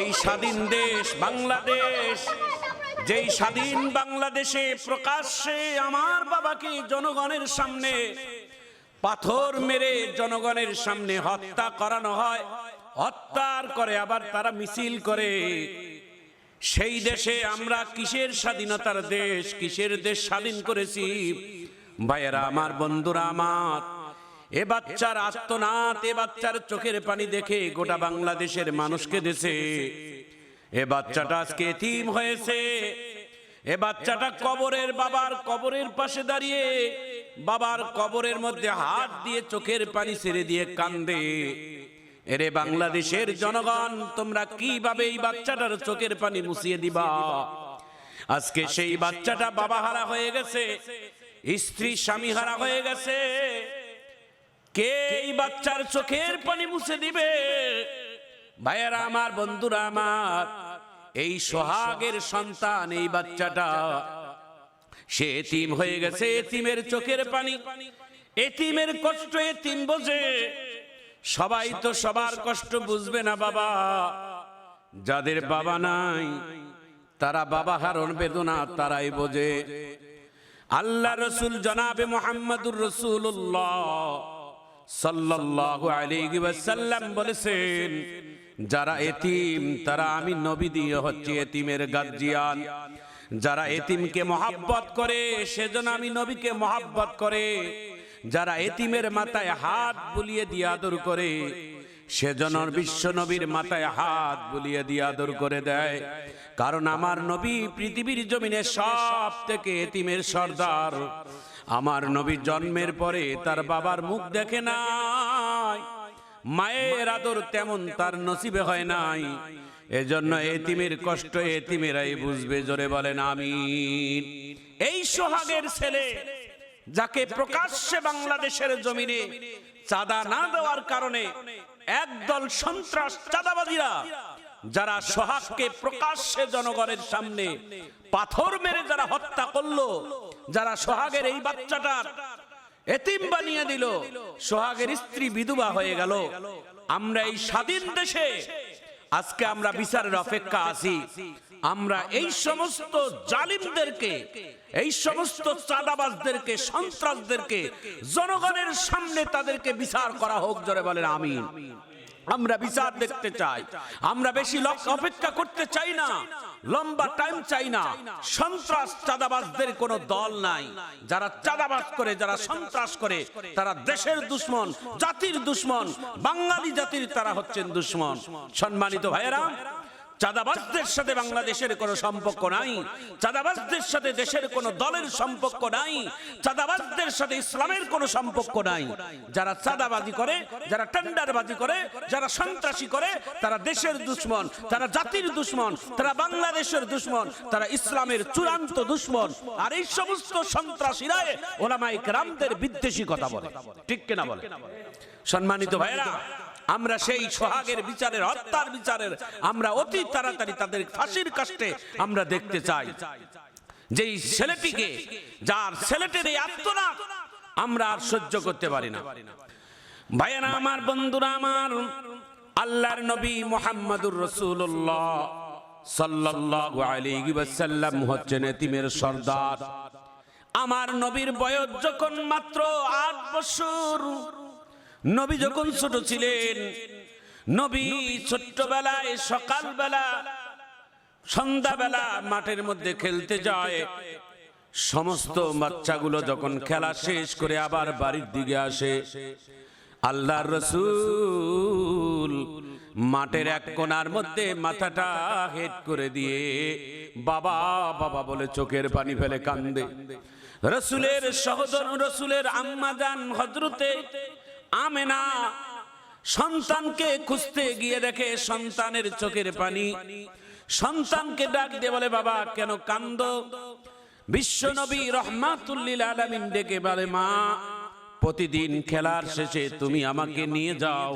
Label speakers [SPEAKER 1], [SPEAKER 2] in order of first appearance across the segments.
[SPEAKER 1] এই স্বাধীন দেশ বাংলাদেশ, যেই স্বাধীন বাংলাদেশে প্রকাশ্যে আমার বাবাকে জনগণের সামনে পাথর মেরে জনগণের সামনে হত্যা করানো হয়, হত্যার করে আবার তারা মিছিল করে। সেই দেশে আমরা কিসের স্বাধীনতার দেশ, কিসের দেশ স্বাধীন করেছি? ভাইয়েরা, আমার বন্ধুরা, আমার এ বাচ্চার আত্মনাথ এ বাচ্চার চোখের পানি দেখে গোটা বাংলাদেশের মানুষকে দেশে এ বাচ্চাটা আজকে এতিম হয়েছে। এ বাচ্চাটা কবরের বাবার কবরের পাশে দাঁড়িয়ে, বাবার কবরের মধ্যে হাত দিয়ে চোখের পানি ছেড়ে দিয়ে কান্দে। এরে বাংলাদেশের জনগণ, তোমরা কীভাবে এই বাচ্চাটার চোখের পানি মুছিয়ে দিবা? আজকে সেই বাচ্চাটা বাবা হারা হয়ে গেছে, স্ত্রী স্বামী হারা হয়ে গেছে। কে এই বাচ্চার চোখের পানি মুছে দিবে? ভাইয়েরা আমার, বন্ধুরা আমার, এই সোহাগের সন্তান, এই বাচ্চাটা, সে এতিম হয়ে গেছে, এতিমের চোখের পানি। এতিমের কষ্ট এতিম বোঝে। সবাই তো সবার কষ্ট বুঝবে না, বাবা। যাদের বাবা নাই, তারা বাবা হারণ বেদনা তারাই বোঝে। আল্লাহ রসুল জনাবে মোহাম্মদুর রসুল্লাহ সাল্লাল্লাহু আলাইহি ওয়াসাল্লাম বলেছেন, যারা এতিম, তারা আমি নবী দিয়ে হচ্ছে এতিমের গার্জিয়ান। যারা এতিমকে মহাব্বত করে, সেজন্য আমি নবীকে মহাব্বত করে। যারা এতিমের মাথায় হাত বুলিয়ে দিয়ে আদর করে, সেজন্য বিশ্ব নবীর মাথায় হাত বুলিয়ে দিয়ে আদর করে দেয়। কারণ আমার নবী পৃথিবীর জমিনে সব থেকে এতিমের সর্দার। আমার নবী জন্মের পরে তার বাবার মুখ দেখে নাই। মায়ের আদর তেমন তার নসিবে হয় নাই। এজন্য এতিমের কষ্ট এতিমেরাই বুঝবে, জোরে বলেন আমি এই সোহাগের ছেলে যাকে প্রকাশ্যে বাংলাদেশের জমিনে চাঁদা না দেওয়ার কারণে একদল সন্ত্রাস চাঁদাবাদীরা যারা সোহাগকে প্রকাশ্যে জনগণের সামনে পাথর মেরে যারা হত্যা করল যারা সোহাগের এই বাচ্চাটার এতিম বানিয়ে দিল, সোহাগের স্ত্রী বিধবা হয়ে গেল। আমরা এই স্বাধীন দেশে আজকে আমরা বিচারের অপেক্ষা আছি। আমরা এই সমস্ত জালিমদেরকে, এই সমস্ত চাঁদাবাজদেরকে, সন্ত্রাসদেরকে, জনগণের সামনে তাদেরকে বিচার করা হোক, জোরে বলেন, আমিন। আমরা বিচার দেখতে চাই। আমরা বেশি অপেক্ষা করতে চাই না। লম্বা টাইম চাই না। সন্ত্রাস চাঁদাবাজদের কোনো দল নাই। যারা চাঁদাবাজ করে, যারা সন্ত্রাস করে, তারা দেশের দুশ্মন, জাতির দুশ্মন, বাঙালি জাতির তারা হচ্ছেন দুশ্মন। সম্মানিত ভাইয়েরা চাঁদাবাজদের সাথে বাংলাদেশের কোনো সম্পর্ক নাই। চাঁদাবাজদের সাথে দেশের কোনো দলের সম্পর্ক নাই। চাঁদাবাজদের সাথে ইসলামের কোনো সম্পর্ক নাই। যারা চাঁদাবাজি করে, যারা টেন্ডারবাজি করে, যারা সন্ত্রাসী করে, তারা দেশের দুশ্মন, তারা জাতির দুশ্মন, তারা বাংলাদেশের দুশ্মন, তারা ইসলামের চূড়ান্ত দুশ্মন। আর এই সমস্ত সন্ত্রাসীরাই ওলামাই রামদের বিদ্বেষী কথা বলে। ঠিক কিনা বলে? সম্মানিত ভাইয়েরা আমরা সেই সোহাগের বিচারের, হত্যার বিচারের, আমরা অতি তাড়াতাড়ি তাদের ফাঁসির কাষ্টে আমরা দেখতে চাই। যেই ছেলেটিকে, যার ছেলেটির এই আমরা আর সহ্য করতে পারি না। ভাইয়েরা আমার, বন্ধুরা আমার, আল্লাহর নবী মোহাম্মদুর রসুল্লাহ সাল্লাল্লাহু আলাইহি ওয়াসাল্লাম হচ্ছেন এতিমের সর্দার। আমার নবীর বয়স যখন মাত্র আট বছর নবী যখন ছোট ছিলেন, নবী ছোট্টবেলায় সকালবেলা, সন্ধ্যাবেলা মাঠের মধ্যে খেলতে যায়। সমস্ত বাচ্চাগুলো যখন খেলা শেষ করে আবার বাড়ির দিকে আসে। আল্লাহর রসুল মাঠের এক কোনার মধ্যে মাথাটা হেড করে দিয়ে বাবা বাবা বলে চোখের পানি ফেলে কান্দে। রসুলের সহদর, রসুলের আম্মাজান হজরতে আমেনা সন্তানকে খুঁজতে গিয়ে দেখে সন্তানের চোখের পানি। সন্তানকে ডাক দিয়ে বলে, বাবা, কেন কান্দ? বিশ্ব নবী রহমাতুল্লিল আলমিন ডেকে বলে, মা, প্রতিদিন খেলার শেষে তুমি আমাকে নিয়ে যাও।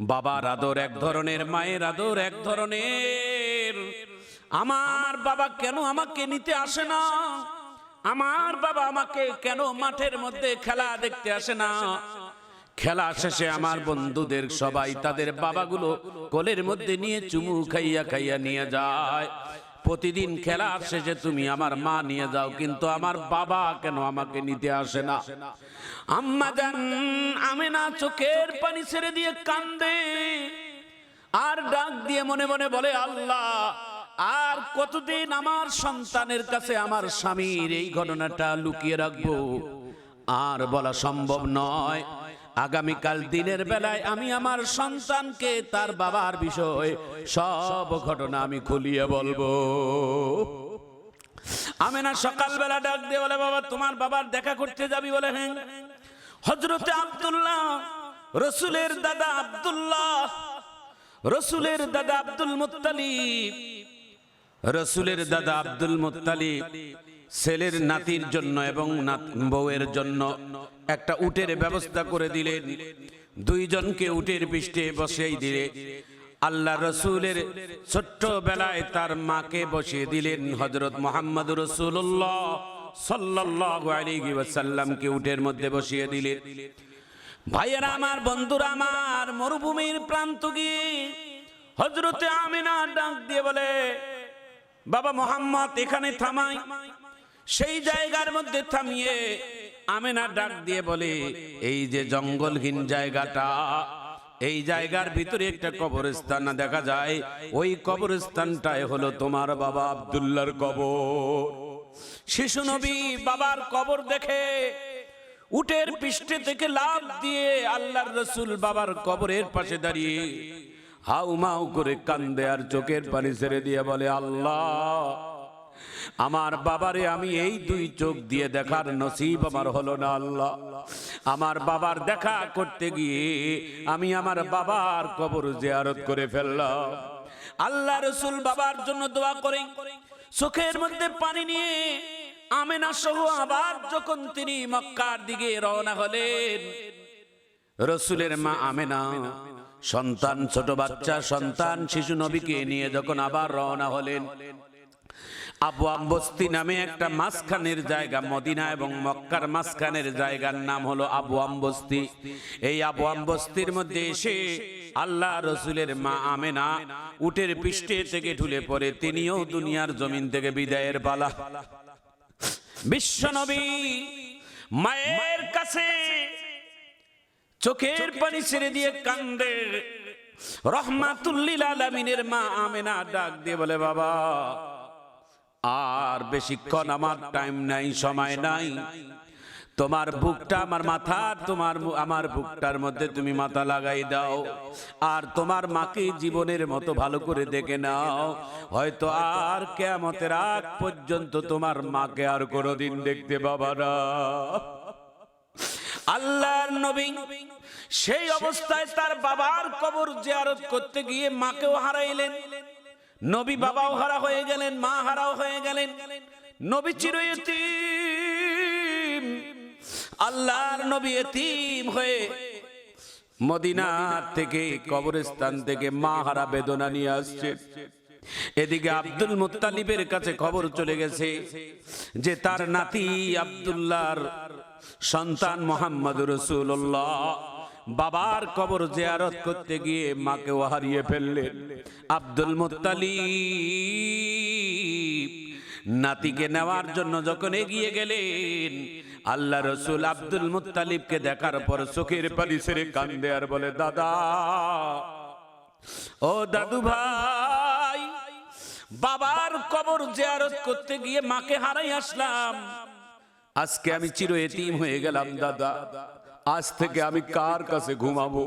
[SPEAKER 1] বাবার আদর এক ধরনের, মায়ের আদর এক ধরনের। আমার বাবা কেন আমাকে নিতে আসে না? আমার বাবা আমাকে কেন মাঠের মধ্যে খেলা দেখতে আসে না? খেলা শেষে আমার বন্ধুদের সবাই তাদের বাবাগুলো কোলের মধ্যে নিয়ে চুমু খাইয়া খাইয়া নিয়ে যায়। প্রতিদিন খেলার শেষে তুমি আমার মা নিয়ে যাও কিন্তু আমার বাবা কেন আমাকে নিতে আসে না? আম্মা জান আমি না চোখের পানি ছেড়ে দিয়ে কান্দে। আর ডাক দিয়ে মনে মনে বলে আল্লাহ আর কতদিন আমার সন্তানের কাছে আমার স্বামীর এই ঘটনাটা লুকিয়ে রাখব। আর বলা সম্ভব নয় আগামীকাল দিনের বেলায় আমি আমার সন্তানকে তার বাবার বিষয় সব ঘটনা আমি খুলিয়ে বলব। আমি না সকালবেলা ডাক দিয়ে বলে বাবা তোমার বাবার দেখা করতে যাবি বলে হ্যাঁ? হজরতে আব্দুল্লাহ রসুলের দাদা আব্দুল্লাহ। রসুলের দাদা আব্দুল মুত্তালিব। রসুলের দাদা আব্দুল মুত্তালিব। ছেলের নাতির জন্য এবং বউয়ের জন্য একটা উটের ব্যবস্থা করে দিলেন। দুইজনকে উটের পৃষ্ঠে বসেই দিলে আল্লাহ রসুলের ছোট্ট বেলায় তার মাকে বসিয়ে দিলেন হজরত মোহাম্মদ রসুল্লাহ সাল্লাল্লাহু আলাইহি ওয়াসাল্লামকে উটের মধ্যে বসিয়ে দিলেন। ভাইয়েরা আমার বন্ধুরা আমার মরুভূমির প্রান্ত গিয়ে হজরতে আমিনা ডাক দিয়ে বলে বাবা মোহাম্মদ এখানে থামাই। সেই জায়গার মধ্যে থামিয়ে আমেনা ডাক দিয়ে বলে, এই যে জঙ্গলহীন জায়গাটা, এই জায়গার ভিতরে একটা কবরস্থান দেখা যায়। ওই কবরস্থানটাই হলো তোমার বাবা আব্দুল্লাহর কবর। শিশু নবী বাবার কবর দেখে, উটের পৃষ্ঠে থেকে লাভ দিয়ে আল্লাহর রসুল বাবার কবরের পাশে দাঁড়িয়ে হাউ মাউ করে কান্দে আর চোখের পানি ছেড়ে দিয়ে বলে, আল্লাহ আমার বাবারে আমি এই দুই চোখ দিয়ে দেখার নসিব আমার হলো না আল্লাহ। আমার বাবার দেখা করতে গিয়ে আমি আমার বাবার কবর জিয়ারত করে ফেললাম। আল্লাহ রসুল বাবার জন্য দোয়া করে চোখের মধ্যে পানি নিয়ে আমেনা সহ আবার যখন তিনি মক্কার দিকে রওনা হলেন, রসুলের মা আমেনা, সন্তান, ছোট বাচ্চা, সন্তান, শিশু, নবীকে নিয়ে যখন আবার রওনা হলেন আবু আম্বস্তি নামে একটা মাঝখানের জায়গা, মদিনা এবং মক্কার মাঝখানের জায়গার নাম হলো আবু আম্বস্তি এই আবু আম্বস্তির মধ্যে এসে আল্লাহ রসুলের মা আমেনা উটের পৃষ্ঠে থেকে ঢুলে পড়ে, তিনিও দুনিয়ার জমিন থেকে বিদায়ের পালা। বিশ্বনবী মায়ের কাছে চোখের পানি ছেড়ে দিয়ে কান্দে। রহমাতুল্লিল আলমিনের মা আমেনা ডাক দিয়ে বলে, বাবা আর বেশিক্ষণ আমার টাইম নাই, সময় নাই। তোমার বুকটা আমার মাথা, তোমার আমার বুকটার মধ্যে তুমি মাথা লাগাই দাও। আর তোমার মাকে জীবনের মতো ভালো করে দেখে নাও। হয়তো আর কেমতের আগ পর্যন্ত তোমার মাকে আর কোনোদিন দেখতে পাবা না। আল্লাহর নবী সেই অবস্থায় তার বাবার কবর জিয়ারত করতে গিয়ে মাকেও হারাইলেন। নবী বাবাও হারা হয়ে গেলেন, মা হারাও হয়ে গেলেন। নবী চিরয়তীম, আল্লাহর নবী এতিম হয়ে মদিনার থেকে কবরস্থান থেকে মা হারা বেদনা নিয়ে আসছে। এদিকে আব্দুল মুত্তালিবের কাছে খবর চলে গেছে যে তার নাতি আব্দুল্লাহর সন্তান মোহাম্মদ রসুল্লাহ বাবার কবর জেয়ারত করতে গিয়ে মাকেও হারিয়ে ফেললেন। আব্দুল মুত্তালিব নাতিকে নেওয়ার জন্য যখন এগিয়ে গেলেন, আল্লাহ রসুল আব্দুল মুত্তালিবকে দেখার পর চোখের পানি ছেড়ে কান্দে আর বলে, দাদা, ও দাদু ভাই, বাবার কবর জেয়ারত করতে গিয়ে মাকে হারাই আসলাম। আজকে আমি চির এতিম হয়ে গেলাম, দাদা। আজ থেকে আমি কার কাছে ঘুমাবো?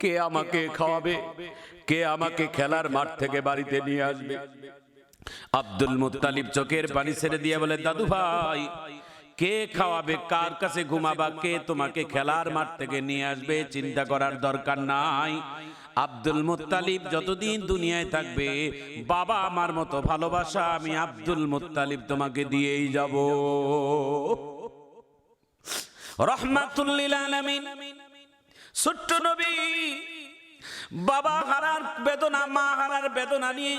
[SPEAKER 1] কে আমাকে খাওয়াবে? কে আমাকে খেলার মাঠ থেকে বাড়িতে নিয়ে আসবে? আব্দুল মুত্তালিব চোখের পানি ছেড়ে দিয়ে বলে, দাদু ভাই, কে খাওয়াবে? কার কাছে ঘুমাবা? কে তোমাকে খেলার মাঠ থেকে নিয়ে আসবে? চিন্তা করার দরকার নাই। আব্দুল মুত্তালিব যতদিন দুনিয়ায় থাকবে, বাবা আমার মতো ভালোবাসা আমি আব্দুল মুত্তালিব তোমাকে দিয়েই যাব। রহমাতুল্লিল আলামিন ছোট্ট নবী, বাবা হারার বেদনা, মা হারার বেদনা নিয়ে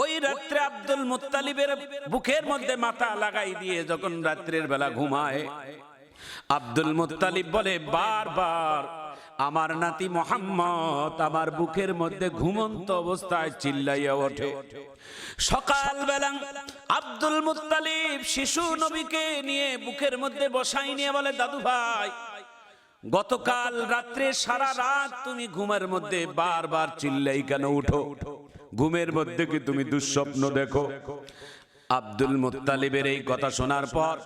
[SPEAKER 1] ওই রাত্রে আব্দুল মুত্তালিবের বুকের মধ্যে মাথা লাগাই দিয়ে যখন রাত্রের বেলা ঘুমায়, আব্দুল মুত্তালিব বলে, বারবার আমার নাতি মোহাম্মদ আমার বুকের মধ্যে ঘুমন্ত অবস্থায় চিল্লাইয়া ওঠে। সকালবেলা আব্দুল মুত্তালিব শিশু নবীকে নিয়ে বুকের মধ্যে বসাই নিয়ে বলে, দাদু ভাই, গতকাল রাত্রে সারা রাত তুমি ঘুমের মধ্যে বারবার চিল্লাই কেন উঠো? ঘুমের মধ্যে কি তুমি দুঃস্বপ্ন দেখো? আব্দুল মুত্তালিবের এই কথা শোনার পর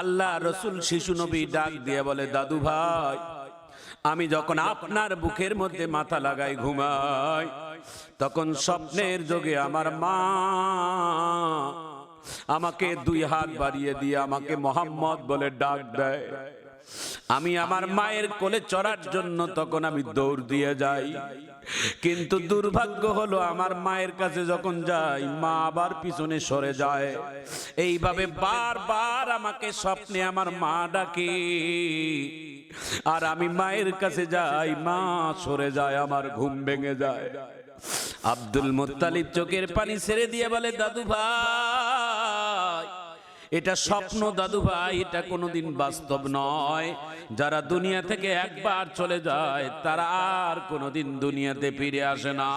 [SPEAKER 1] আল্লাহ রসুল শিশু নবী ডাক দিয়ে বলে, দাদু ভাই আমি যখন আপনার বুকের মধ্যে মাথা লাগাই, ঘুমাই, তখন স্বপ্নের যোগে আমার মা আমাকে দুই হাত বাড়িয়ে দিয়ে আমাকে মোহাম্মদ বলে ডাক দেয়। আমি আমার মায়ের কোলে চড়ার জন্য তখন আমি দৌড় দিয়ে যাই। কিন্তু দুর্ভাগ্য হলো আমার মায়ের কাছে যখন যাই, মা আবার পিছনে সরে যায়। এইভাবে বারবার আমাকে স্বপ্নে আমার মা ডাকে। আর আমি মায়ের কাছে যাই, মা সরে যায়, আমার ঘুম ভেঙে যায়। আব্দুল মোত্তালিব চোখের পানি ছেড়ে দিয়ে বলে, দাদু ভাই, এটা স্বপ্ন দাদু ভাই, এটা কোনোদিন বাস্তব নয়। যারা দুনিয়া থেকে একবার চলে যায়, তারা আর কোনোদিন দুনিয়াতে ফিরে আসে না।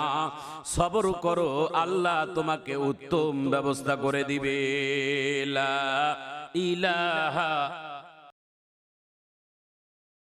[SPEAKER 1] সবর করো, আল্লাহ তোমাকে উত্তম ব্যবস্থা করে দিবে। ইলাহা